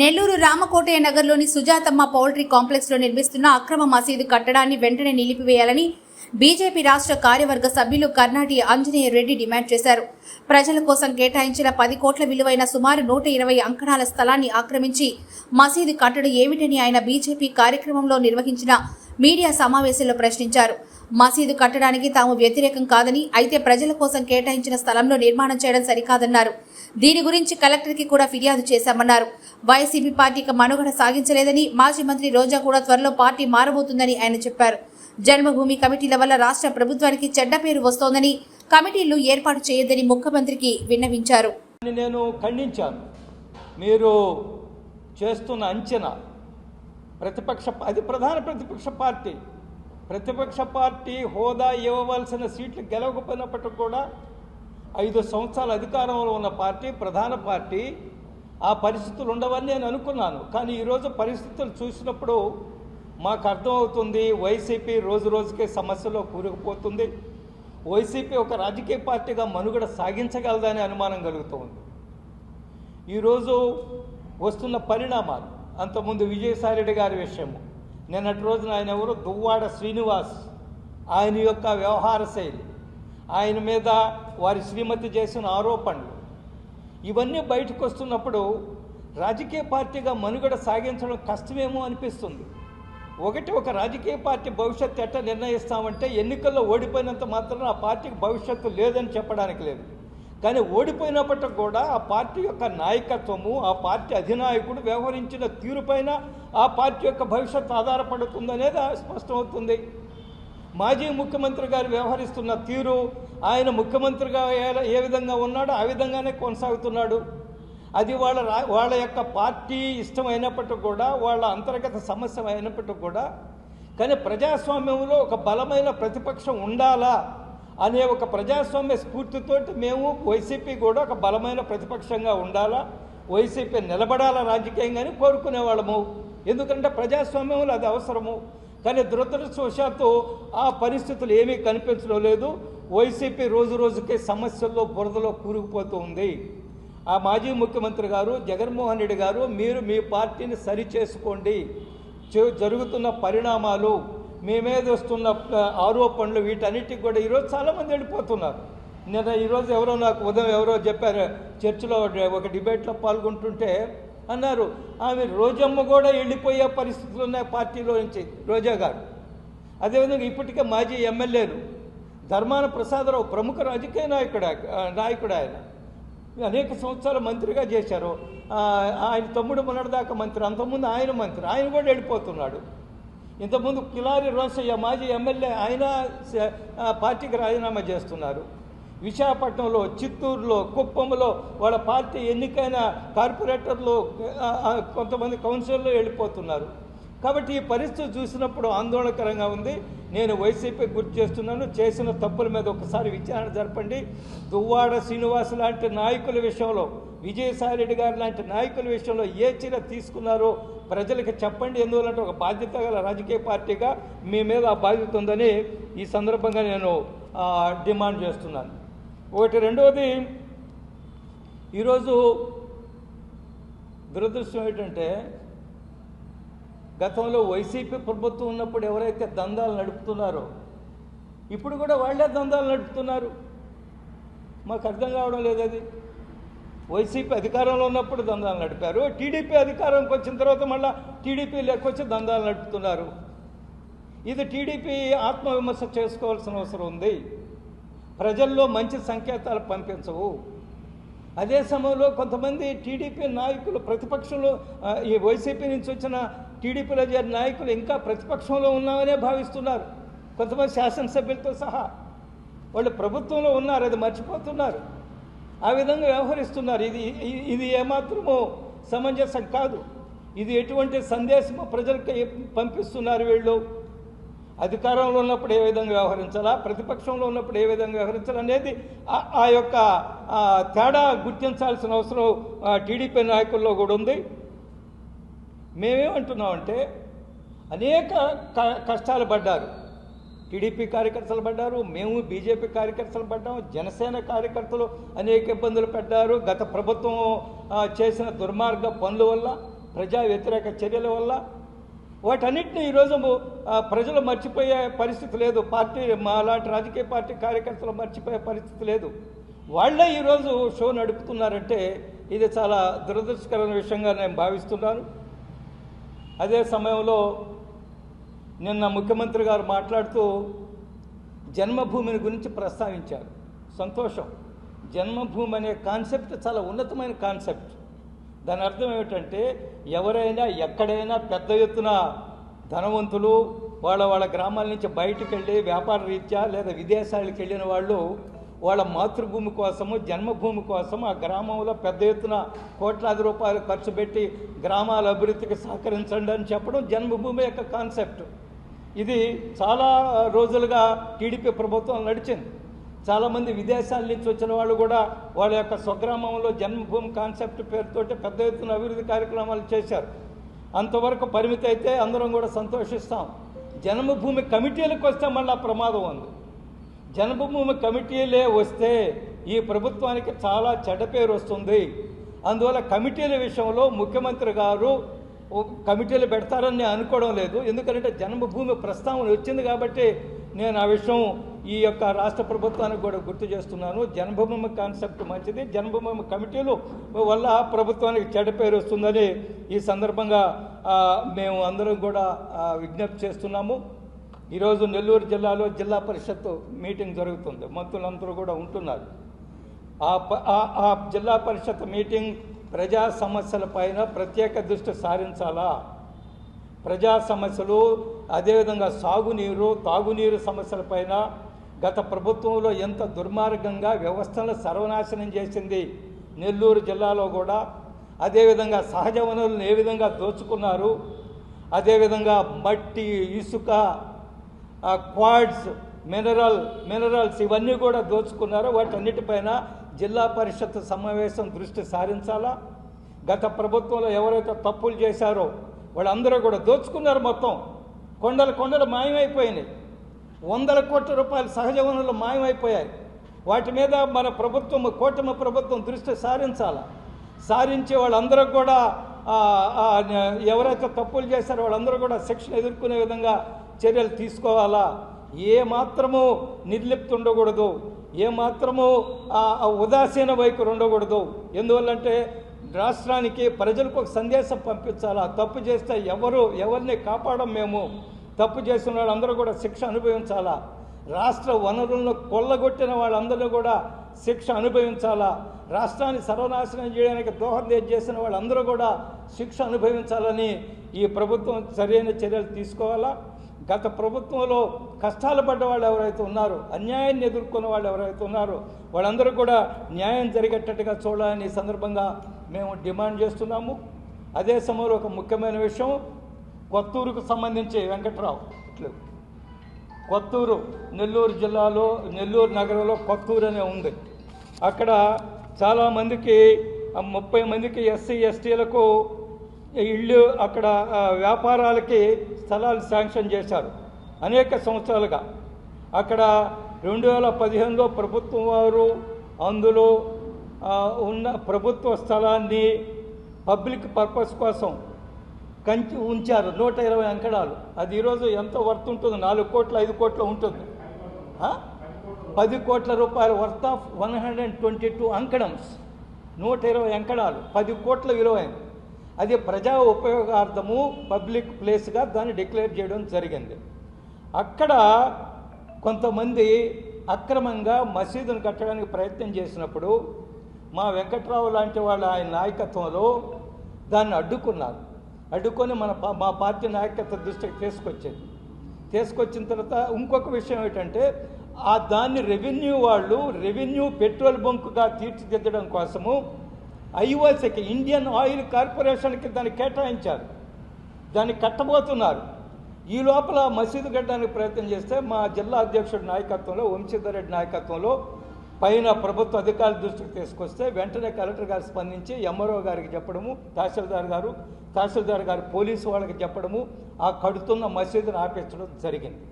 నెల్లూరు రామకోటయ్య నగర్లోని సుజాతమ్మ పౌల్ట్రీ కాంప్లెక్స్లో నిర్మిస్తున్న అక్రమ మసీదు కట్టడాన్ని వెంటనే నిలిపివేయాలని బీజేపీ రాష్ట్ర కార్యవర్గ సభ్యులు కర్ణాటి ఆంజనేయ రెడ్డి డిమాండ్ చేశారు. ప్రజల కోసం కేటాయించిన పది కోట్ల విలువైన సుమారు నూట ఇరవై అంకణాల స్థలాన్ని ఆక్రమించి మసీదు కట్టడం ఏమిటని ఆయన బీజేపీ కార్యక్రమంలో నిర్వహించిన మీడియా సమావేశంలో ప్రశ్నించారు. మసీదు కట్టడానికి తాము వ్యతిరేకం కాదని అయితే ప్రజల కోసం కేటాయించిన స్థలంలో నిర్మాణం చేయడం సరికాదన్నారు. దీని గురించి కలెక్టర్కి కూడా ఫిర్యాదు చేశామన్నారు. వైసీపీ పార్టీకి మనుగడ సాగించలేదని మాజీ మంత్రి రోజా కూడా త్వరలో పార్టీ మారబోతుందని ఆయన చెప్పారు. జన్మభూమి కమిటీల వల్ల రాష్ట్ర ప్రభుత్వానికి చెడ్డ పేరు వస్తోందని కమిటీలు ఏర్పాటు చేయొద్దని ముఖ్యమంత్రికి విన్నవించారు. నేను ఖండించాను. మీరు చేస్తున్న అంచనా ప్రతిపక్ష అది ప్రధాన ప్రతిపక్ష పార్టీ. ప్రతిపక్ష పార్టీ హోదా ఇవ్వవలసిన సీట్లు గెలవకపోయినప్పటికీ కూడా ఐదు సంవత్సరాల అధికారంలో ఉన్న పార్టీ ప్రధాన పార్టీ ఆ పరిస్థితులు ఉండవని నేను అనుకున్నాను. కానీ ఈరోజు పరిస్థితులు చూసినప్పుడు మాకు అర్థమవుతుంది వైసీపీ రోజు రోజుకే సమస్యలో కూరుకుపోతుంది. వైసీపీ ఒక రాజకీయ పార్టీగా మనుగడ సాగించగలదనే అనుమానం కలుగుతోంది ఈరోజు వస్తున్న పరిణామాలు అంతకుముందు విజయసాయిరెడ్డి గారి విషయము నిన్నటి రోజున ఆయన ఎవరు? దువ్వాడ శ్రీనివాస్. ఆయన యొక్క వ్యవహార శైలి. ఆయన మీద వారి శ్రీమతి చేసిన ఆరోపణలు. ఇవన్నీ బయటకు వస్తున్నప్పుడు రాజకీయ పార్టీగా మనుగడ సాగించడం కష్టమేమో అనిపిస్తుంది. ఒకటి ఒక రాజకీయ పార్టీ భవిష్యత్తు ఎట్ట నిర్ణయిస్తామంటే ఎన్నికల్లో ఓడిపోయినంత మాత్రం ఆ పార్టీకి భవిష్యత్తు లేదని చెప్పడానికి లేదు. కానీ ఓడిపోయినప్పటికి కూడా ఆ పార్టీ యొక్క నాయకత్వము ఆ పార్టీ అధినాయకుడు వ్యవహరించిన తీరుపైన ఆ పార్టీ యొక్క భవిష్యత్తు ఆధారపడుతుందనేది స్పష్టమవుతుంది. మాజీ ముఖ్యమంత్రి గారు వ్యవహరిస్తున్న తీరు ఆయన ముఖ్యమంత్రిగా ఏ- విధంగా ఉన్నాడో ఆ విధంగానే కొనసాగుతున్నాడు. అది వాళ్ళ వాళ్ళ యొక్క పార్టీ ఇష్టమైనప్పటికి కూడా వాళ్ళ అంతర్గత సమస్య అయినప్పటికి కూడా కానీ ప్రజాస్వామ్యంలో ఒక బలమైన ప్రతిపక్షం ఉండాలా? అనే ఒక ప్రజాస్వామ్య స్ఫూర్తితో మేము వైసీపీ కూడా ఒక బలమైన ప్రతిపక్షంగా ఉండాలా వైసీపీ నిలబడాలా రాజకీయంగానే కోరుకునే వాళ్ళము. ఎందుకంటే ప్రజాస్వామ్యంలో అది అవసరము. కానీ దురదృష్టవశాత్తు ఆ పరిస్థితులు ఏమీ కనిపించడం లేదు. వైసీపీ రోజు రోజుకే సమస్యల్లో బురదలో కూరుకుపోతూ ఉంది. ఆ మాజీ ముఖ్యమంత్రి గారు జగన్మోహన్ రెడ్డి గారు మీరు మీ పార్టీని సరి చేసుకోండి. జరుగుతున్న పరిణామాలు మేమేది వస్తున్న ఆరోపణలు వీటన్నిటికి కూడా ఈరోజు చాలామంది వెళ్ళిపోతున్నారు. నిన్న ఈరోజు ఎవరో నాకు ఉదయం ఎవరో చెప్పారు చర్చిలో ఒక డిబేట్లో పాల్గొంటుంటే అన్నారు ఆమె రోజమ్మ కూడా వెళ్ళిపోయే పరిస్థితులు ఉన్నాయి పార్టీలో నుంచి రోజా గారు. అదేవిధంగా ఇప్పటికే మాజీ ఎమ్మెల్యేలు ధర్మాన ప్రసాదరావు ప్రముఖ రాజకీయ నాయకుడు నాయకుడు ఆయన. అనేక సంవత్సరాలు మంత్రిగా చేశారు. ఆయన తమ్ముడు మొన్నటిదాకా మంత్రి అంతకుముందు ఆయన మంత్రి ఆయన కూడా వెళ్ళిపోతున్నాడు. ఇంతకుముందు కిలారి రోసయ్య మాజీ ఎమ్మెల్యే ఆయన పార్టీకి రాజీనామా చేస్తున్నారు. విశాఖపట్నంలో చిత్తూరులో కుప్పంలో వాళ్ళ పార్టీ ఎన్నికైన కార్పొరేటర్లు కొంతమంది కౌన్సిల్లో వెళ్ళిపోతున్నారు. కాబట్టి ఈ పరిస్థితి చూసినప్పుడు ఆందోళనకరంగా ఉంది. నేను వైసీపీ గుర్తు చేస్తున్నాను. చేసిన తప్పుల మీద ఒకసారి విచారణ జరపండి. దువ్వాడ శ్రీనివాస్ లాంటి నాయకుల విషయంలో విజయసాయిరెడ్డి గారు లాంటి నాయకుల విషయంలో ఏ చర్య తీసుకున్నారో ప్రజలకు చెప్పండి. ఎందువలంటే ఒక బాధ్యత గల రాజకీయ పార్టీగా మీ మీద ఆ బాధ్యత ఉందని ఈ సందర్భంగా నేను డిమాండ్ చేస్తున్నాను. ఒకటి రెండవది ఈరోజు దురదృష్టం ఏంటంటే గతంలో వైసీపీ ప్రభుత్వం ఉన్నప్పుడు ఎవరైతే దందాలు నడుపుతున్నారో ఇప్పుడు కూడా వాళ్ళే దందాలు నడుపుతున్నారు. మాకు అర్థం కావడం లేదు అది. వైసీపీ అధికారంలో ఉన్నప్పుడు దందాలు నడిపారు. టీడీపీ అధికారంకి వచ్చిన తర్వాత మళ్ళీ టీడీపీ లెక్కొచ్చి దందాలు నడుపుతున్నారు. ఇది టీడీపీ ఆత్మవిమర్శ చేసుకోవాల్సిన అవసరం ఉంది. ప్రజల్లో మంచి సంకేతాలు పంపించవు. అదే సమయంలో కొంతమంది టీడీపీ నాయకులు ప్రతిపక్షంలో ఈ వైసీపీ నుంచి వచ్చిన టీడీపీలో చేరిన నాయకులు ఇంకా ప్రతిపక్షంలో ఉన్నామనే భావిస్తున్నారు. కొంతమంది శాసనసభ్యులతో సహా. వాళ్ళు ప్రభుత్వంలో ఉన్నారు అది మర్చిపోతున్నారు. ఆ విధంగా వ్యవహరిస్తున్నారు. ఇది ఇది ఏమాత్రమో సమంజసం కాదు. ఇది ఎటువంటి సందేశము ప్రజలకు పంపిస్తున్నారు వీళ్ళు. అధికారంలో ఉన్నప్పుడు ఏ విధంగా వ్యవహరించాలా? ప్రతిపక్షంలో ఉన్నప్పుడు ఏ విధంగా వ్యవహరించాలనేది ఆ- యొక్క తేడా గుర్తించాల్సిన అవసరం టీడీపీ నాయకుల్లో కూడా ఉంది. మేమేమంటున్నామంటే అనేక క- కష్టాలు పడ్డారు. టీడీపీ కార్యకర్తలు పడ్డారు మేము బీజేపీ కార్యకర్తలు పడ్డాము జనసేన కార్యకర్తలు అనేక ఇబ్బందులు పడ్డారు. గత ప్రభుత్వం చేసిన దుర్మార్గ పనుల వల్ల ప్రజా వ్యతిరేక చర్యల వల్ల వాటన్నిటిని ఈరోజు ప్రజలు మర్చిపోయే పరిస్థితి లేదు. పార్టీ మా లాంటి రాజకీయ పార్టీ కార్యకర్తలు మర్చిపోయే పరిస్థితి లేదు. వాళ్ళే ఈరోజు షో నడుపుతున్నారంటే ఇది చాలా దురదృష్టకరమైన విషయంగా నేను భావిస్తున్నాను. అదే సమయంలో నిన్న ముఖ్యమంత్రి గారు మాట్లాడుతూ జన్మభూమిని గురించి ప్రస్తావించారు. సంతోషం. జన్మభూమి అనే కాన్సెప్ట్ చాలా ఉన్నతమైన కాన్సెప్ట్. దాని అర్థం ఏమిటంటే ఎవరైనా ఎక్కడైనా పెద్ద ఎత్తున ధనవంతులు వాళ్ళ వాళ్ళ గ్రామాల నుంచి బయటికి వెళ్ళి వ్యాపార రీత్యా లేదా విదేశాలకు వెళ్ళిన వాళ్ళు వాళ్ళ మాతృభూమి కోసము జన్మభూమి కోసం ఆ గ్రామంలో పెద్ద ఎత్తున కోట్లాది రూపాయలు ఖర్చు పెట్టి గ్రామాల అభివృద్ధికి సహకరించండి అని చెప్పడం జన్మభూమి యొక్క కాన్సెప్ట్. ఇది చాలా రోజులుగా టీడీపీ ప్రభుత్వం నడిచింది. చాలామంది విదేశాల నుంచి వచ్చిన వాళ్ళు కూడా వాళ్ళ యొక్క స్వగ్రామంలో జన్మభూమి కాన్సెప్ట్ పేరుతోటి పెద్ద ఎత్తున అభివృద్ధి కార్యక్రమాలు చేశారు. అంతవరకు పరిమితి అయితే అందరం కూడా సంతోషిస్తాం. జన్మభూమి కమిటీలకు వస్తే మళ్ళీ ప్రమాదం ఉంది. జన్మభూమి కమిటీలే వస్తే ఈ ప్రభుత్వానికి చాలా చెడ్డ పేరు వస్తుంది. అందువల్ల కమిటీల విషయంలో ముఖ్యమంత్రి గారు కమిటీలు పెడతారని నేను అనుకోవడం లేదు. ఎందుకంటే జన్మభూమి ప్రస్తావన వచ్చింది కాబట్టి నేను ఆ విషయం ఈ యొక్క రాష్ట్ర ప్రభుత్వానికి కూడా గుర్తు చేస్తున్నాను. జన్మభూమి కాన్సెప్ట్ మంచిది. జన్మభూమి కమిటీలు వల్ల ప్రభుత్వానికి చెడ్డ పేరు వస్తుందని ఈ సందర్భంగా మేము అందరం కూడా విజ్ఞప్తి చేస్తున్నాము. ఈరోజు నెల్లూరు జిల్లాలో జిల్లా పరిషత్ మీటింగ్ జరుగుతుంది. మంత్రులందరూ కూడా ఉంటున్నారు. ఆ- ఆ జిల్లా పరిషత్ మీటింగ్ ప్రజా సమస్యలపైన ప్రత్యేక దృష్టి సారించాలా? ప్రజా సమస్యలు అదేవిధంగా సాగునీరు తాగునీరు సమస్యలపైన గత ప్రభుత్వంలో ఎంత దుర్మార్గంగా వ్యవస్థలను సర్వనాశనం చేసింది నెల్లూరు జిల్లాలో కూడా. అదేవిధంగా సహజ వనరులను ఏ విధంగా దోచుకున్నారు? అదేవిధంగా మట్టి ఇసుక క్వాడ్స్ మినరల్ మినరల్స్ ఇవన్నీ కూడా దోచుకున్నారు. వాటన్నిటిపైన జిల్లా పరిషత్ సమావేశం దృష్టి సారించాలా? గత ప్రభుత్వంలో ఎవరైతే తప్పులు చేశారో వాళ్ళందరూ కూడా దోచుకున్నారు మొత్తం. కొండలు కొండలు మాయమైపోయినాయి. వందల కోట్ల రూపాయలు సహజ వనరులు మాయమైపోయాయి. వాటి మీద మన ప్రభుత్వం కూటమి ప్రభుత్వం దృష్టి సారించాలా? సారించి వాళ్ళందరూ కూడా ఎవరైతే తప్పులు చేశారో వాళ్ళందరూ కూడా శిక్షణ ఎదుర్కొనే విధంగా చర్యలు తీసుకోవాలా? ఏ మాత్రము నిర్లిప్తి ఏమాత్రము ఏ మాత్రము ఉదాసీన వైఖరి ఉండకూడదు. ఎందువల్లంటే రాష్ట్రానికి ప్రజలకు ఒక సందేశం పంపించాలా? తప్పు చేస్తే ఎవరు ఎవరిని కాపాడం మేము? తప్పు చేసిన వాళ్ళందరూ కూడా శిక్ష అనుభవించాలా? రాష్ట్ర వనరులను కొల్లగొట్టిన వాళ్ళందరూ కూడా శిక్ష అనుభవించాలా? రాష్ట్రాన్ని సర్వనాశనం చేయడానికి దోహదం చేసిన వాళ్ళందరూ కూడా శిక్ష అనుభవించాలని ఈ ప్రభుత్వం సరైన చర్యలు తీసుకోవాలా? గత ప్రభుత్వంలో కష్టాలు పడ్డ వాళ్ళు ఎవరైతే ఉన్నారో అన్యాయాన్ని ఎదుర్కొన్న వాళ్ళు ఎవరైతే ఉన్నారో వాళ్ళందరూ కూడా న్యాయం జరిగేటట్టుగా చూడాలని సందర్భంగా మేము డిమాండ్ చేస్తున్నాము. అదే సమయంలో ఒక ముఖ్యమైన విషయం కొత్తూరుకు సంబంధించి వెంకట్రావు ఇట్లు. కొత్తూరు నెల్లూరు జిల్లాలో నెల్లూరు నగరంలో కొత్తూరు అనే ఉంది. అక్కడ చాలామందికి ముప్పై మందికి ఎస్సీ ఎస్టీలకు ఇళ్ళు అక్కడ వ్యాపారాలకి స్థలాలు శాంక్షన్ చేశారు. అనేక సంవత్సరాలుగా. అక్కడ రెండు వేల పదిహేనులో ప్రభుత్వం వారు అందులో ఉన్న ప్రభుత్వ స్థలాన్ని పబ్లిక్ పర్పస్ కోసం కంచి ఉంచారు. నూట ఇరవై అంకణాలు. అది ఈరోజు ఎంత వర్త్ ఉంటుంది? నాలుగు కోట్ల ఐదు కోట్ల ఉంటుంది. పది కోట్ల రూపాయల worth of one hundred and twenty two అంకణమ్స్. నూట ఇరవై అంకణాలు. పది కోట్ల విలువైంది. అది ప్రజా ఉపయోగార్థము పబ్లిక్ ప్లేస్గా దాన్ని డిక్లేర్ చేయడం జరిగింది. అక్కడ కొంతమంది అక్రమంగా మసీదును కట్టడానికి ప్రయత్నం చేసినప్పుడు మా వెంకట్రావు లాంటి వాళ్ళ ఆయన నాయకత్వంలో దాన్ని అడ్డుకున్నారు. అడ్డుకొని మన పా- మా పార్టీ నాయకత్వ దృష్టికి తీసుకొచ్చేది. తీసుకొచ్చిన తర్వాత ఇంకొక విషయం ఏంటంటే ఆ దాన్ని రెవెన్యూ వాళ్ళు రెవెన్యూ పెట్రోల్ బంక్గా తీర్చిదిద్దడం కోసము ఐఓసీకి ఇండియన్ ఆయిల్ కార్పొరేషన్కి దాన్ని కేటాయించారు. దాన్ని కట్టబోతున్నారు. ఈ లోపల మసీదు కట్టడానికి ప్రయత్నం చేస్తే మా జిల్లా అధ్యక్షుడి నాయకత్వంలో వంశీధర్ రెడ్డి నాయకత్వంలో పైన ప్రభుత్వ అధికారుల దృష్టికి తీసుకొస్తే వెంటనే కలెక్టర్ గారు స్పందించి ఎంఆర్ఓ గారికి చెప్పడము తహసీల్దార్ గారు తహసీల్దార్ గారు పోలీసు వాళ్ళకి చెప్పడము ఆ కడుతున్న మసీదును ఆపించడం జరిగింది.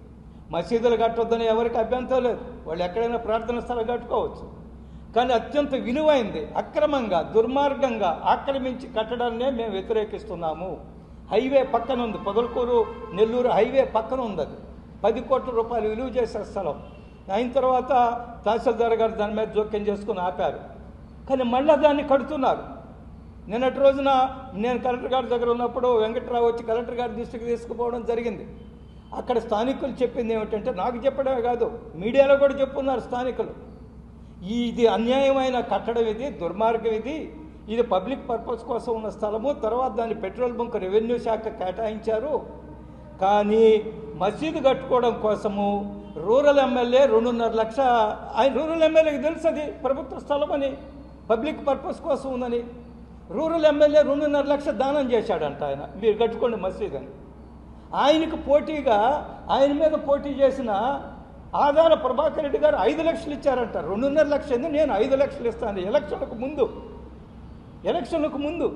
మసీదులు కట్టొద్దని ఎవరికి అభ్యంతరం లేదు. వాళ్ళు ఎక్కడైనా ప్రార్థన స్థలం కట్టుకోవచ్చు. కానీ అత్యంత విలువైంది. అక్రమంగా దుర్మార్గంగా ఆక్రమించి కట్టడాన్నే మేము వ్యతిరేకిస్తున్నాము. హైవే పక్కన ఉంది. పొదలకూరు నెల్లూరు హైవే పక్కన ఉంది అది పది కోట్ల రూపాయలు విలువ చేసే స్థలం. అయిన తర్వాత తహసీల్దార్ గారు దాని మీద జోక్యం చేసుకుని ఆపారు. కానీ మళ్ళీ దాన్ని కడుతున్నారు. నిన్నటి రోజున నేను కలెక్టర్ గారి దగ్గర ఉన్నప్పుడు వెంకట్రావు వచ్చి కలెక్టర్ గారి దృష్టికి తీసుకుపోవడం జరిగింది. అక్కడ స్థానికులు చెప్పింది ఏమిటంటే నాకు చెప్పడమే కాదు మీడియాలో కూడా చెప్పున్నారు స్థానికులు. ఈ ఇది అన్యాయమైన కట్టడం ఇది దుర్మార్గం ఇది ఇది పబ్లిక్ పర్పస్ కోసం ఉన్న స్థలము. తర్వాత దాన్ని పెట్రోల్ బంక్ రెవెన్యూ శాఖ కేటాయించారు. కానీ మసీదు కట్టుకోవడం కోసము రూరల్ ఎమ్మెల్యే రెండున్నర లక్ష ఆయన రూరల్ ఎమ్మెల్యేకి తెలుసు అది ప్రభుత్వ స్థలం అని పబ్లిక్ పర్పస్ కోసం ఉందని. రూరల్ ఎమ్మెల్యే రెండున్నర లక్ష దానం చేశాడంట ఆయన మీరు కట్టుకోండి మసీదు అని. ఆయనకు పోటీగా ఆయన మీద పోటీ చేసిన ఆదాల ప్రభాకర్ రెడ్డి గారు ఐదు లక్షలు ఇచ్చారంట. రెండున్నర లక్షలు నేను ఐదు లక్షలు ఇస్తాను. ఎలక్షన్లకు ముందు ఎలక్షన్లకు ముందు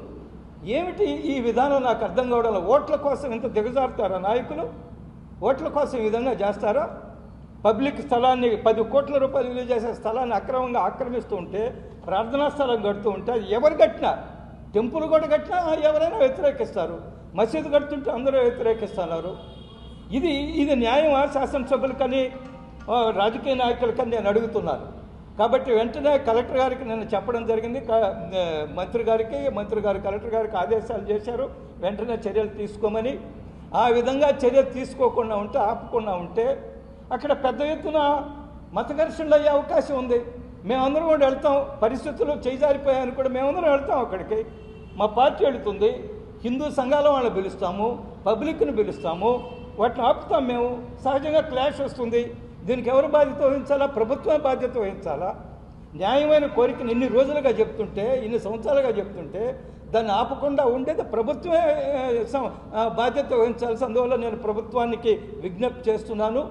ఏమిటి ఈ విధానం నాకు అర్థం కావడం ఓట్ల కోసం ఇంత దిగజారుతారా నాయకులు? ఓట్ల కోసం ఈ విధంగా చేస్తారా? పబ్లిక్ స్థలాన్ని పది కోట్ల రూపాయలు విలువ చేసే స్థలాన్ని అక్రమంగా ఆక్రమిస్తూ ఉంటే ప్రార్థనా స్థలం కడుతూ ఉంటే అది ఎవరు కట్టినా? టెంపుల్ కూడా కట్టినా? ఎవరైనా వ్యతిరేకిస్తారు. మసీదు కడుతుంటే అందరూ వ్యతిరేకిస్తున్నారు. ఇది ఇది న్యాయమా? శాసనసభ్యులకని ఆ, రాజకీయ నాయకులకని నేను అడుగుతున్నాను. కాబట్టి వెంటనే కలెక్టర్ గారికి నేను చెప్పడం జరిగింది. మంత్రి గారికి మంత్రి గారు కలెక్టర్ గారికి ఆదేశాలు చేశారు. వెంటనే చర్యలు తీసుకోమని. ఆ విధంగా చర్య తీసుకోకుండా ఉంటే ఆపకుండా ఉంటే అక్కడ పెద్ద ఎత్తున మత ఘర్షణలు అయ్యే అవకాశం ఉంది. మేమందరం కూడా వెళ్తాం. పరిస్థితులు చేజారిపోయాయని కూడా మేమందరం వెళ్తాం అక్కడికి. మా పార్టీ వెళుతుంది. హిందూ సంఘాల వాళ్ళని పిలుస్తాము. పబ్లిక్ని పిలుస్తాము. వాటిని ఆపుతాం మేము. సహజంగా క్లాష్ వస్తుంది. దీనికి ఎవరు బాధ్యత వహించాలా? ప్రభుత్వమే బాధ్యత వహించాలా? న్యాయమైన కోరికను ఇన్ని రోజులుగా చెప్తుంటే ఇన్ని సంవత్సరాలుగా చెప్తుంటే దాన్ని ఆపకుండా ఉండేది ప్రభుత్వమే బాధ్యత వహించాల్సి అందువల్ల నేను ప్రభుత్వానికి విజ్ఞప్తి చేస్తున్నాను.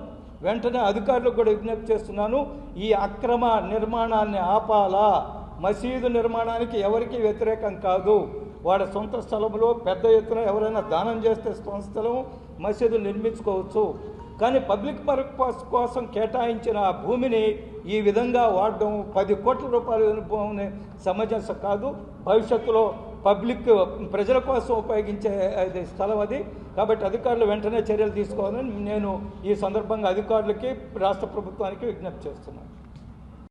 వెంటనే అధికారులకు కూడా విజ్ఞప్తి చేస్తున్నాను. ఈ అక్రమ నిర్మాణాన్ని ఆపాలా? మసీదు నిర్మాణానికి ఎవరికీ వ్యతిరేకం కాదు. వాడి సొంత స్థలంలో పెద్ద ఎత్తున ఎవరైనా దానం చేస్తే సొంత స్థలం మసీదు నిర్మించుకోవచ్చు. కానీ పబ్లిక్ పర్పస్ కోసం కేటాయించిన ఆ భూమిని ఈ విధంగా వాడడం పది కోట్ల రూపాయలు భూమిని సమంజసం కాదు. భవిష్యత్తులో పబ్లిక్ ప్రజల కోసం ఉపయోగించే అది స్థలం అది. కాబట్టి అధికారులు వెంటనే చర్యలు తీసుకోవాలని నేను ఈ సందర్భంగా అధికారులకి రాష్ట్ర ప్రభుత్వానికి విజ్ఞప్తి చేస్తున్నాను.